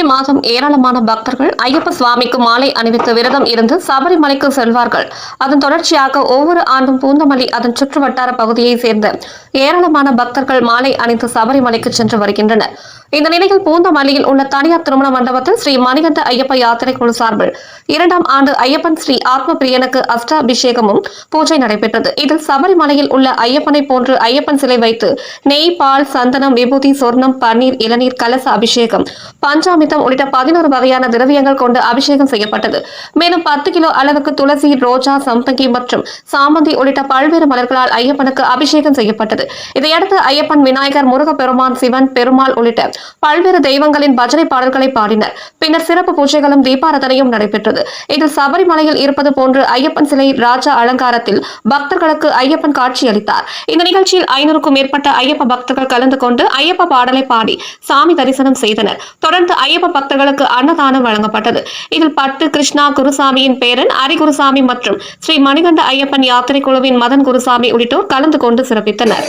மார்கழி மாதம் ஏராளமான பக்தர்கள் ஐயப்ப சுவாமிக்கு மாலை அணிவித்து விரதம் இருந்து சபரிமலைக்கு செல்வார்கள். அதன் தொடர்ச்சியாக ஒவ்வொரு ஆண்டும் பூந்தமல்லி அதன் சுற்று வட்டார பகுதியை சேர்ந்த ஏராளமான பக்தர்கள் மாலை அணிந்து சபரிமலைக்கு சென்று வருகின்றனர். இந்த நிலையில் பூந்தமல்லியில் உள்ள தனியார் திருமண மண்டபத்தில் ஸ்ரீ மணிகண்ட ஐயப்ப யாத்திரை குழு சார்பில் இரண்டாம் ஆண்டு ஐயப்பன் ஸ்ரீ ஆத்ம பிரியனுக்கு அஷ்டாபிஷேகமும் பூஜை நடைபெற்றது. இதில் சபரிமலையில் உள்ள ஐயப்பனை போன்று ஐயப்பன் சிலை வைத்து நெய் பால் சந்தனம் விபூதி சொர்ணம் பன்னீர் இளநீர் கலச அபிஷேகம் பஞ்சாமிர்தம் உள்ளிட்ட பதினோரு வகையான திரவியங்கள் கொண்டு அபிஷேகம் செய்யப்பட்டது. மேலும் பத்து கிலோ அளவுக்கு துளசி ரோஜா சம்பங்கி மற்றும் சாமந்தி உள்ளிட்ட பல்வேறு மலர்களால் ஐயப்பனுக்கு அபிஷேகம் செய்யப்பட்டது. இதையடுத்து ஐயப்பன் விநாயகர் முருகப்பெருமான் சிவன் பெருமாள் உள்ளிட்ட பல்வேறு தெய்வங்களின் பஜனை பாடல்களை பாடினர். பின்னர் சிறப்பு பூஜைகளும் தீபாரதனையும் நடைபெற்றது. இதில் சபரிமலையில் இருப்பது போன்று ஐயப்பன் சிலை ராஜா அலங்காரத்தில் பக்தர்களுக்கு ஐயப்பன் காட்சியளித்தார். இந்த நிகழ்ச்சியில் ஐநூறுக்கும் மேற்பட்ட ஐயப்ப பக்தர்கள் கலந்து கொண்டு ஐயப்ப பாடலை பாடி சாமி தரிசனம் செய்தனர். தொடர்ந்து ஐயப்ப பக்தர்களுக்கு அன்னதானம் வழங்கப்பட்டது. இதில் பட்டு கிருஷ்ணா குருசாமியின் பேரன் அரிகுருசாமி மற்றும் ஸ்ரீ மணிகண்ட ஐயப்பன் யாத்திரை குழுவின் மதன் குருசாமி உள்ளிட்டோர் கலந்து கொண்டு சிறப்பித்தனர்.